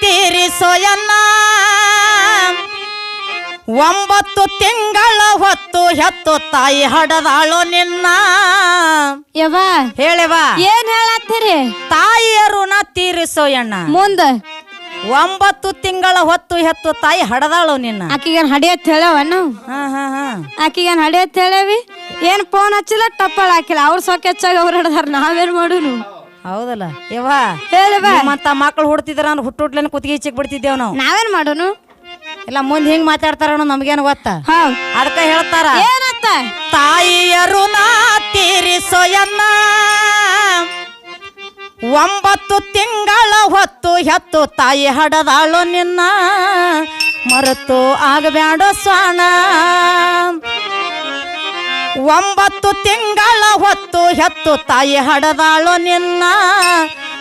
ತೀರಿಸೋಯನ್ನ. ಒಂಬತ್ತು ತಿಂಗಳ ಹೊತ್ತು ಹೆತ್ತು ತಾಯಿ ಹಡದಾಳು ನಿನ್ನ. ಯವ್ವ ಹೇಳೆವಾ ಏನ್ ಹೇಳತ್ತೀರಿ? ತಾಯಿಯ ಋಣ ತೀರಿಸೋಯಣ್ಣ. ಮುಂದ. ಒಂಬತ್ತು ತಿಂಗಳ ಹೊತ್ತು ಹೆತ್ತು ತಾಯಿ ಹಡದಾಳು ನಿನ್ನ. ಆಕಿಗೇನ್ ಹಡಿಯತ್ ಹೇಳವನು ಹಾ ಹಾ ಹಾ. ಆಕಿಗೇನ್ ಹಡಿಯತ್ ಹೇಳವಿ? ಏನ್ ಫೋನ್ ಹಚ್ಚಿಲ್ಲ ಟಪ್ಪಳ ಹಾಕಿಲ್ಲ. ಅವ್ರ ಸೊಕ್ಕ ಹೆಚ್ಚಾಗ ಅವ್ರು ಹಡದಾರ ನಾವೇನ್ ಮಾಡುನು? ಹೌದಲ್ಲ? ಯವ್ವ ಹೇಳವ ಮತ್ತ ಮಕ್ಳು ಹುಡ್ತಿದ್ರ ಅಂದ್ರೆ ಹುಟ್ಟುಟ್ಲೇನ ಕುತ್ತಿಗೆ ಚಿಕ್ ಬಿಡ್ತಿದ್ದೇವ್ ನಾವು ನಾವೇನ್ ಮಾಡೋನು? ಇಲ್ಲ ಮುಂದೆ ಹಿಂಗ್ ಮಾತಾಡ್ತಾರ ನಮ್ಗೇನು ಗೊತ್ತ? ಅದಕ್ಕ ಹೇಳ್ತಾರ. ತಾಯಿಯರು ತಾಯಿಯ ಋಣ ತೀರಿಸೋಯನ್ನ. ಒಂಬತ್ತು ತಿಂಗಳ ಹೊತ್ತು ಹೆತ್ತು ತಾಯಿ ಹಡದಾಳು ನಿನ್ನ. ಮರೆತು ಆಗಬ್ಯಾಡ ಸ್ವಾಣ. ಒಂಬತ್ತು ತಿಂಗಳ ಹೊತ್ತು ಹೆತ್ತು ತಾಯಿ ಹಡದಾಳು ನಿನ್ನ.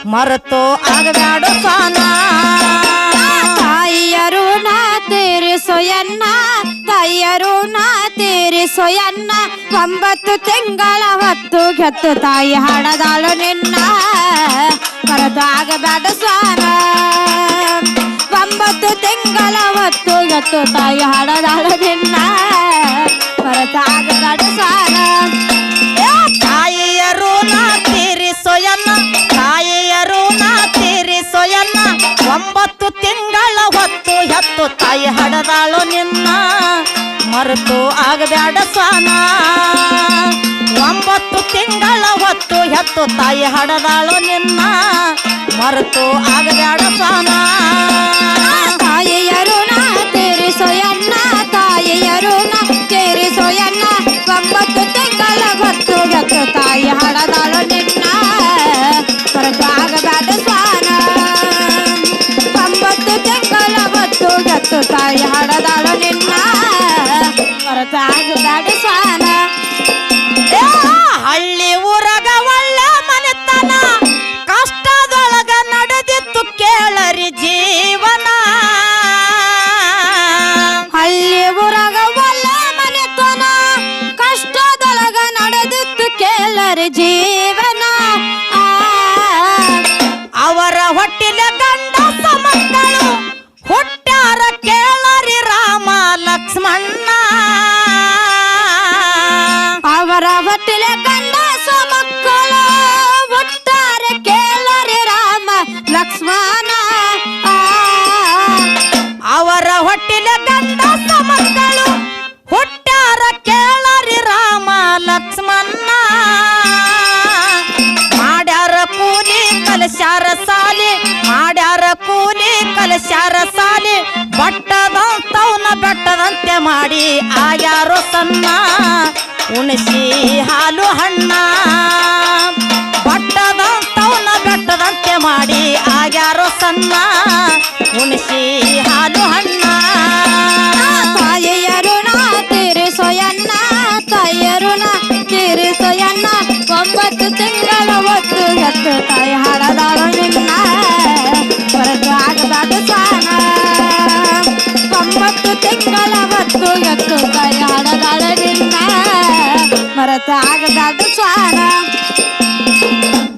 ಮರೆತು ಆಗಬ್ಯಾಡ ಸಾನ. ತಾಯಿಯರು ನಾ ತೀರಿಸೋಯನ್ನ ತಾಯಿಯರು ನಾ ತೀರಿಸೋಯನ್ನ ಒಂಬತ್ತು ತಿಂಗಳ ಹೊತ್ತು ಗೆತ್ತು ತಾಯಿ ಹಡದಾಳು ನಿನ್ನ. ಮರೆತು ಆಗಬೇಡ ಸ್ವಾನ ಒಂಬತ್ತು ತಿಂಗಳ ಹೊತ್ತು ಗೆತ್ತು ತಾಯಿ ಹಡದಾಳು ನಿನ್ನ. ಆಗಬೇಡ ಸ್ವಾನ ತಾಯಿಯ ಋಣ ತೀರಿಸೋಯನ್ನ ತಾಯಿಯ ಋಣ ತೀರಿಸೋಯನ್ನ ಒಂಬತ್ತು ತಿಂಗಳ ಹೊತ್ತು ಹೆತ್ತು ತಾಯಿ ಹಡದಾಳು ನಿನ್ನ. ಮರೆತು ಆಗಬ್ಯಾಡ ಸ್ವಾನ. ಒಂಬತ್ತು ತಿಂಗಳ ಹೊತ್ತು ಹೆತ್ತು ತಾಯಿ ಹಡದಾಳು ನಿನ್ನ. ಮರೆತು ಆಗಬ್ಯಾಡ ಸ್ವಾನ. ಸ್ವಾನ. ಹಳ್ಳಿ ಊರಗ ಒಳ್ಳೆ ಮನೆತನ. ಕಷ್ಟದೊಳಗ ನಡೆದಿತ್ತು ಕೇಳರಿ ಜೀವನ. ಹಳ್ಳಿ ಊರಾಗ ಒಳ್ಳೆ ಮನೆತನ. ಕಷ್ಟದೊಳಗ ನಡೆದಿತ್ತು ಕೇಳರಿ ಜೀವನ ಅವರ ಮಾಡಿ ಆಯಾರೋ ತನ್ನ, ಉಣಸಿ ಹಾಲು ಹಣ್ಣ. ಬಟ್ಟದಂತವನ ಬೆಟ್ಟದಂತೆ ಮಾಡಿ ಆಗ್ಯಾರೋ ತನ್ನ, ಉಣಸಿ ಹಾಲು ಹಣ್ಣ. ತಾಯಿಯರುಣ ನಾ ತಾಯಿಯರುಣ ತಿರುಸೋಯನ್ನ ತೀರಿಸೋಯನ್ನ ಒಂಬತ್ತು ತಿಂಗಳ ಒತ್ತು ಎತ್ತು ತಾಯಿ ಹಾಡದಾಳು ಹೊತ್ತು ಎತ್ತು ತಾಯಿ ಹಾಡದಾಳು ನಿನ್ನ ಸ್ವಾನ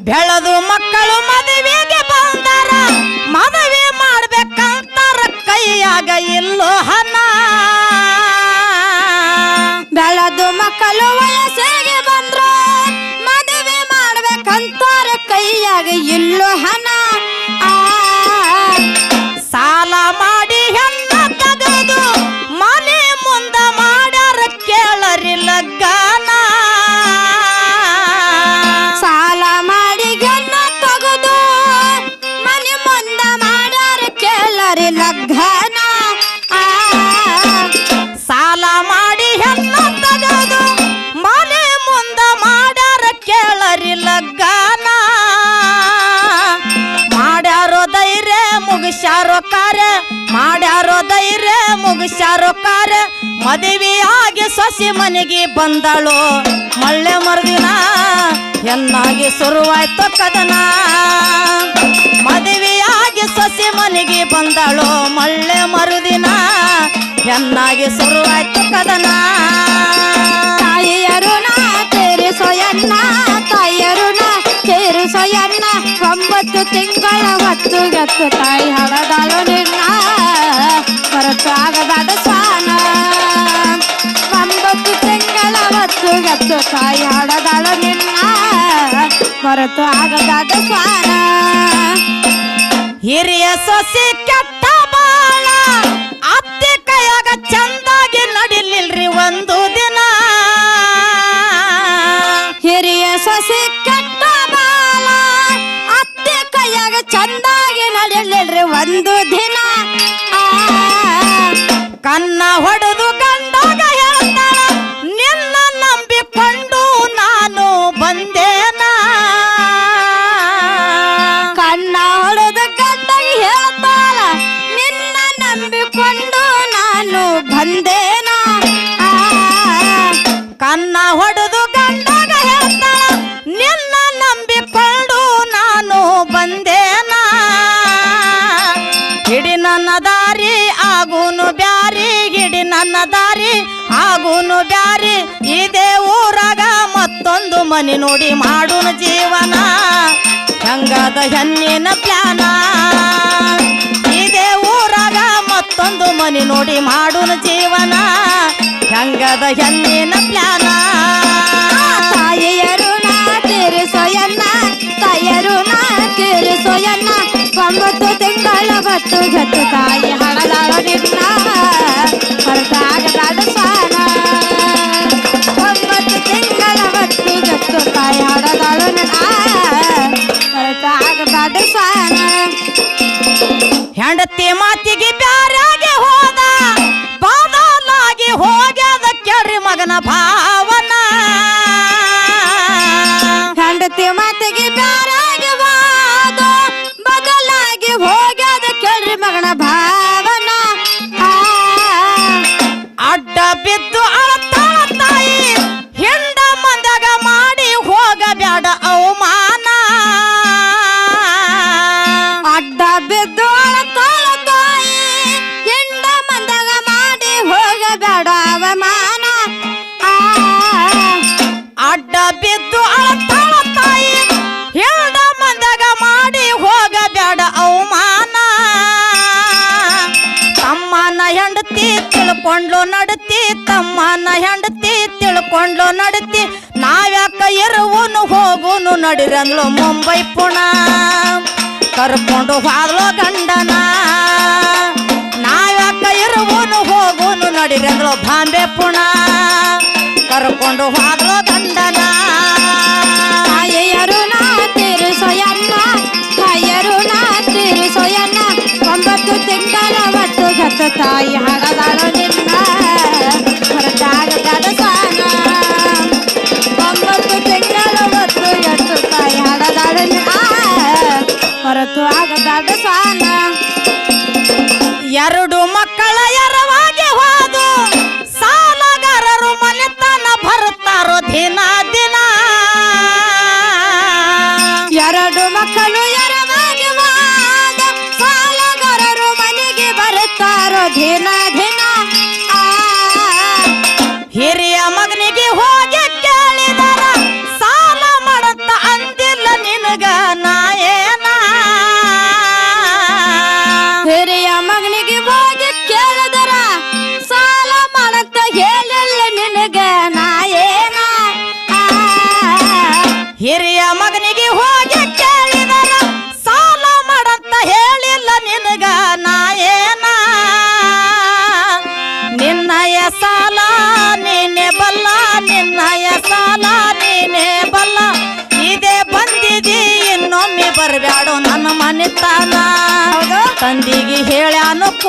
ಬೆಳೆದು ಮಕ್ಕಳು ಮದುವೆಗೆ ಬಂದಾರ. ಮದುವೆ ಮಾಡ್ಬೇಕಂತಾರ ಕೈಯಾಗ ಇಲ್ಲೋ ಹಣ. ಬೆಳೆದು ಮಕ್ಕಳು ವಯಸ್ಸಿಗೆ ಬಂದ್ರ ಮದುವೆ ಮಾಡ್ಬೇಕಂತಾರ ಕೈಯಾಗ ಇಲ್ಲೋ ಹಣ. ಸಾಲ ಮಾಡಿ ಹೆಣ್ಣ ಲಗ್ಗಾನ ಸಾಲ ಮಾಡಿ ಗೆನ್ನ ತಗದು. ಮನೆ ಮುಂದ ಮಾಡ್ಯಾರ ಕೇಳರಿ ಲಗ್ನ ಆ, ಸಾಲ ಮಾಡಿ ಹೆಣ್ಣ ತೆಗೆದು. ಮನೆ ಮುಂದ ಮಾಡ್ಯಾರ ಕೇಳರಿ ಲಗ್ಗನಾ. ಮಾಡ್ಯಾರೋ ಧೈರ್ಯ ಮುಗಿಸ್ಯಾರೋ ಕಾರ್ಯ. ಮಾಡ್ಯಾರೋ ಧೈರ್ಯ ಮುಗಿಸ್ಯಾರೋ ಕಾರ್ಯ. ಮದುವೆಯಾಗಿ ಸೊಸಿ ಮನೆಗೆ ಬಂದಳು. ಮಳ್ಳೆ ಮರುದಿನ ಎನ್ನಾಗಿ ಶುರುವಾಯ್ತು ಕದನ. ಮದುವೆಯಾಗಿ ಸೊಸೆ ಮನೆಗೆ ಬಂದಳು. ಮಳ್ಳೆ ಮರುದಿನ ಎನ್ನಾಗಿ ಶುರುವಾಯ್ತು ಕದನ. ತಾಯಿಯರು ನಾ ತೀರಿಸೋಯನ್ನ ತಾಯಿಯರು ನಾ ತೀರಿಸೋಯನ್ನ ಒಂಬತ್ತು ತಿಂಗಳ ಹತ್ತು ಗತ್ತು ತಾಯಿ ಹಡದಾಳು ನಿನ್ನ. ಹೊರತು ಆಗದಾಡ ಹೊತ್ತು ಗತ್ತು ತಾಯಿ ಹಾಡದಾಳ ನಿನ್ನ. ಮರೆತು ಆಗದಾದ ಸ್ವಾರ ಹಿರಿಯ ಸೊಸಿ ಕೆಟ್ಟ ಬಾಳ. ಅತ್ತೆ ಕೈಯಾಗ ಚಂದಾಗಿ ನಡಿಲಿಲ್ರಿ ಒಂದು ದಿನ. ಹಿರಿಯ ಸೊಸಿ ಕೆಟ್ಟ ಬಾಳ. ಅತ್ತೆ ಕೈಯಾಗ ಚಂದಾಗಿ ನಡಿಲಿಲ್ರಿ ಒಂದು ದಿನ. ಕನ್ನ ಹೊಡೆದು ಕನ್ನ ಹೊಡೆದು ಗಂಡಾಗ ಹೇಳ್ತಾಳ ನಿನ್ನ ನಂಬಿಕೊಂಡು ನಾನು ಬಂದೇನ? ಹಿಡಿ ನನ್ನ ದಾರಿ, ಆಗುನು ಬ್ಯಾರಿ. ಹಿಡಿ ನನ್ನ ದಾರಿ, ಆಗುನು ಬ್ಯಾರಿ. ಇದೇ ಊರಾಗ ಮತ್ತೊಂದು ಮನೆ ನೋಡಿ ಮಾಡುನು ಜೀವನ. ಹಂಗಾದ ಹೆಣ್ಣಿನ ಪ್ಲಾನ? ಇದೇ ಊರಾಗ ಮತ್ತೊಂದು ಮನೆ ನೋಡಿ ಮಾಡುನು ಜೀವನ. ಹಂಗದ ಹೆಣ್ಣಿನ ಪ್ಲಾನ ತಾಯಿಯರು ನಾ ತೀರಿಸೋಯನ್ನ ತಾಯಿಯರು ನಾ ತೀರಿಸೋಯನ್ನ ಒಂಬತ್ತು ತಿಂಗಳ ಬತ್ತು ಗತ್ತು ತಾಯಿ ಹಣದಾಳ ನಿನ್ನ. ಹೊರತಾಗದಾಡ ಸ್ವಾನ ಒಂಬತ್ತು ತಿಂಗಳ ಬತ್ತು ಗತ್ತು ತಾಯಿ ಹಣದಾಳ ನಿನ್ನ. ಹೆಂಡತಿ ಮಾತಿಗೆ ಬ್ಯಾರಾಗಿ ಹೋದ ಬಾದಾಲಾಗಿ ಕೆಡ್ರಿ ಮಗನ ಭಾವನ ನಡಿರಂದ್ಲು ಮುಂಬೈ ಪುಣ. ಕರ್ಕೊಂಡು ಹಾದ್ಲು ಗಂಡನ. ನಾವ್ಯಾಕ ಇರುವನು ಹೋಗುನು ನಡಿರಂದ್ಲು ಬಾಂಬೆ ಪುಣ. ಕರ್ಕೊಂಡು ಹೋದ್ಲು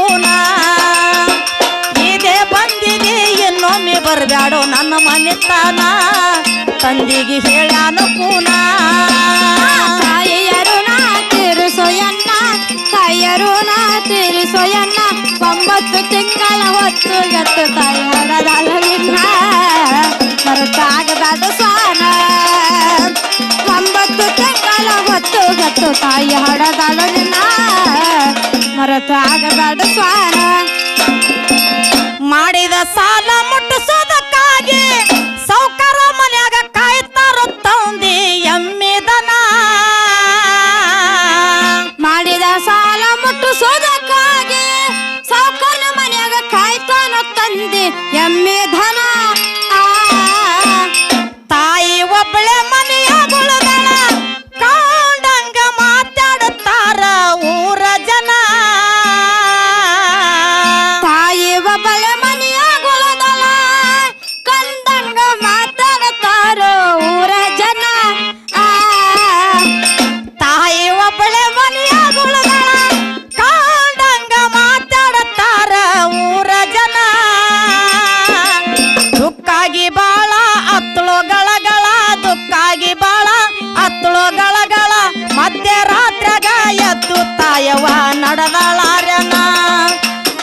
ಕೂನ ಇದೇ ಬಂದಿಗೆ ಇನ್ನೊಮ್ಮೆ ಬರಬ್ಯಾಡು ನನ್ನ ಮನೆತನ. ತಂದಿಗೆ ಹೇಳಾನು ಪೂನ. ತಾಯಿಯರು ನಾ ತೀರಿಸೋಯನ್ನ ತಾಯಿಯರು ನಾ ತೀರಿಸೋಯನ್ನ ಒಂಬತ್ತು ತಿಂಗಳ ಹೊತ್ತು ಎತ್ತು ತಾಯಿ ಹಡದಲ್ಲ ಮರತಾಗದಾದ ಸ್ವಾನ. ಒಂಬತ್ತು ತಿಂಗಳ ಹೊತ್ತು ಗತ್ತು ತಾಯಿ ಹಡದಲ್ಲ ನಿನ್ನ ಮರತಾಗದಾದ ಸ್ವಾನ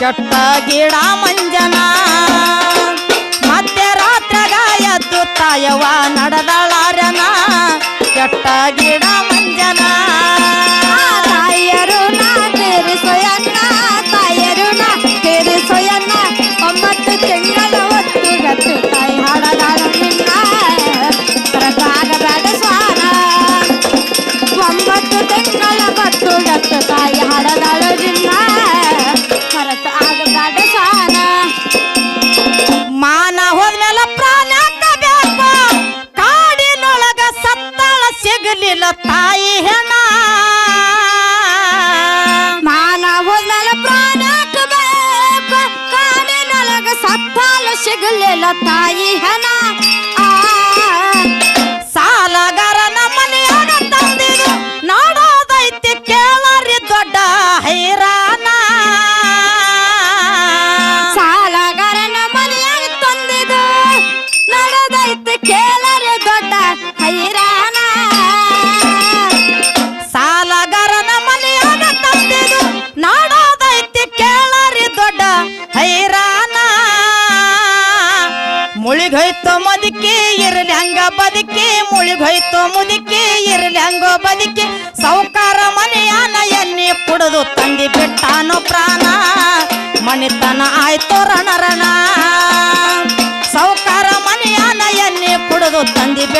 ಕೆಟ್ಟ ಗಿಡ ಮಂಜನ. ಮಧ್ಯರಾತ್ರಿಗ ಎದ್ದು ತಾಯವ ನಡೆದಳಾರನ. ಚಟ್ಟ ಗಿಡ ಮಂಜನ. ತಾಯರು ನಾ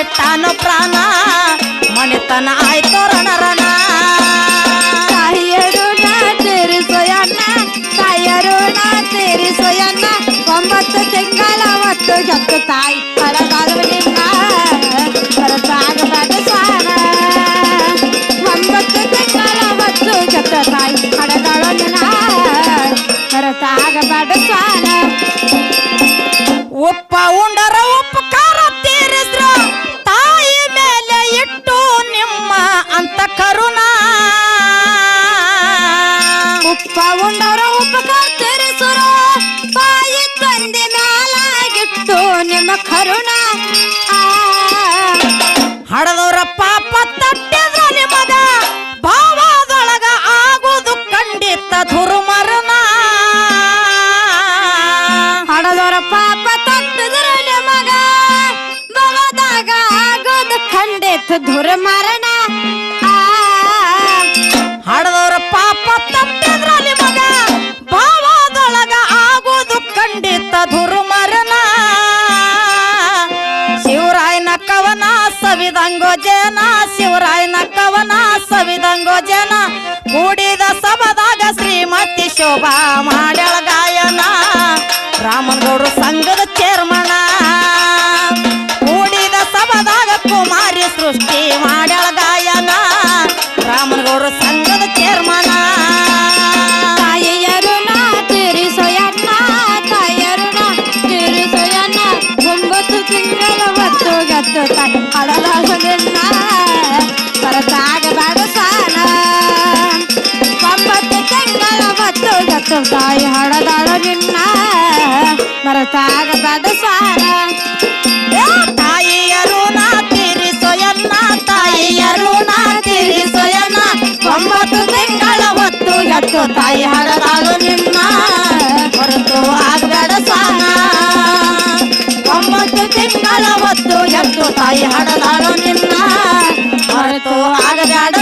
ಬಿಟ್ಟಾನು ಪ್ರಾಣ, ಮನೆತನ ಆಯ್ತು ರಣರಣ. ತಾಯಿಯರು ನಾ ತೀರಿಸೋಯನ್ನ ತಾಯಿಯರು ನಾ ತೀರಿಸೋಯನ್ನ ಒಂಬತ್ತು ತಿಂಗಳ ಹೊತ್ತು ಜತ್ತು ತಾಯಿ. ನಿನ್ನ ಹೊರತಾಗಬೇಡ ಸ್ವಾನ. ತಾಯಿ. ಸ್ವಾನ. ಖಂಡಿತ ಧುರ ಆ, ಹಾಡದವ್ರ ಪಾಪ ತಪ್ಪಿದ್ರಲ್ಲಿ ಮಗ. ಭಾವದೊಳಗ ಆಗೋದು ಖಂಡಿತ ದುರ್ಮರಣ ಶಿವರಾಯನ ಕವನ ಸವಿದಂಗೋ ಜನ, ಶಿವರಾಯನ ಕವನ ಸವಿದಂಗೋ ಜನ. ಕೂಡಿದ ಸಭದಾಗ ಶ್ರೀಮತಿ ಶೋಭಾ ಮಾಡ್ಯಾಳ ಗಾಯನ. ರಾಮನಗೌಡ್ರು ತಾಯಿ ಹಡದಾಳ ನಿನ್ನ ಮರತಾಗಬೇಡ ಸಾನ ತಾಯಿಯರು ನಾ ತೀರಿಸೋಯನ್ನ, ತಾಯಿಯರು ನಾ ತೀರಿಸೋಯನ್ನ. ಒಂಬತ್ತು ತಿಂಗಳ ಹೊತ್ತು ಎತ್ತು ತಾಯಿ ಹಡದಾಳು ನಿನ್ನ, ಹೊರತು ಆಗಬೇಡ ಸಾನ ಒಂಬತ್ತು ತಿಂಗಳ ಹೊತ್ತು ಎತ್ತು ತಾಯಿ ಹಡದಾಳು ನಿನ್ನ, ಹೊರತು ಆಗಬೇಡ